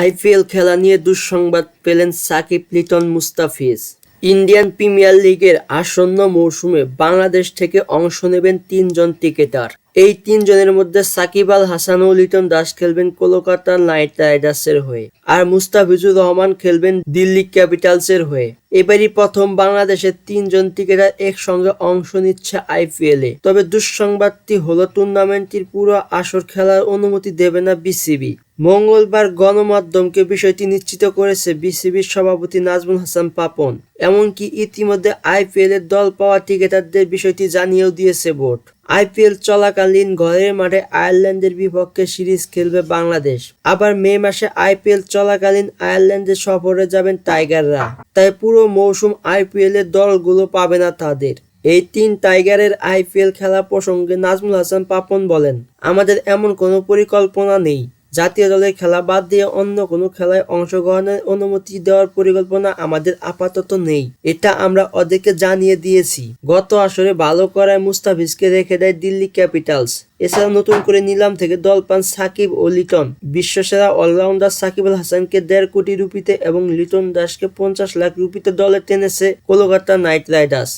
IPL খেলা নিয়ে দুঃসংবাদ পেলেন সাকিব লিটন মুস্তাফিজ। ইন্ডিয়ান প্রিমিয়ার লিগের আসন্ন মৌসুমে বাংলাদেশ থেকে অংশ নেবেন তিনজন ক্রিকেটার। এই তিনজনের মধ্যে সাকিব আল হাসান ও লিটন দাস খেলবেন কলকাতা নাইট রাইডার্সের হয়ে, আর মুস্তাফিজুর রহমান খেলবেন দিল্লি ক্যাপিটালসের হয়ে। এবারই প্রথম বাংলাদেশের তিনজন ক্রিকেটার একসঙ্গে অংশ নিচ্ছে আইপিএল। তবে দুঃসংবাদটি হলো, টুর্নামেন্টটির পুরো আসর খেলার অনুমতি দেবে না বিসিবি। মঙ্গলবার গণমাধ্যমকে বিষয়টি নিশ্চিত করেছে বিসিবির সভাপতি নাজমুল হাসান পাপন। এমনকি ইতিমধ্যে আইপিএল এর দল পাওয়া ক্রিকেটারদের বিষয়টি জানিয়েও দিয়েছে বোর্ড। আইপিএল চলাকালীন ঘরের মাঠে আয়ারল্যান্ডের বিপক্ষে সিরিজ খেলবে বাংলাদেশ। আবার মে মাসে আইপিএল চলাকালীন আয়ারল্যান্ডের সফরে যাবেন টাইগাররা। তাই পুরো মৌসুম আইপিএল এর দলগুলো পাবে না তাদের। এই তিন টাইগারের আইপিএল খেলা প্রসঙ্গে নাজমুল হাসান পাপন বলেন, আমাদের এমন কোনো পরিকল্পনা নেই। জাতীয় দলের খেলা বাদ দিয়ে অন্য কোনো খেলায় অংশগ্রহণের অনুমতি দেওয়ার পরিকল্পনা আমাদের আপাতত নেই। এটা আমরা ওদেরকে জানিয়ে দিয়েছি। গত আসরে ভালো করায় মুস্তাফিজকে রেখে দেয় দিল্লি ক্যাপিটালস। এছাড়া নতুন করে নিলাম থেকে দল পান সাকিব ও লিটন। বিশ্বসেরা অলরাউন্ডার সাকিব আল হাসানকে দেড় কোটি রুপিতে এবং লিটন দাসকে পঞ্চাশ লাখ রুপিতে দলে টেনেছে কলকাতা নাইট রাইডার্স।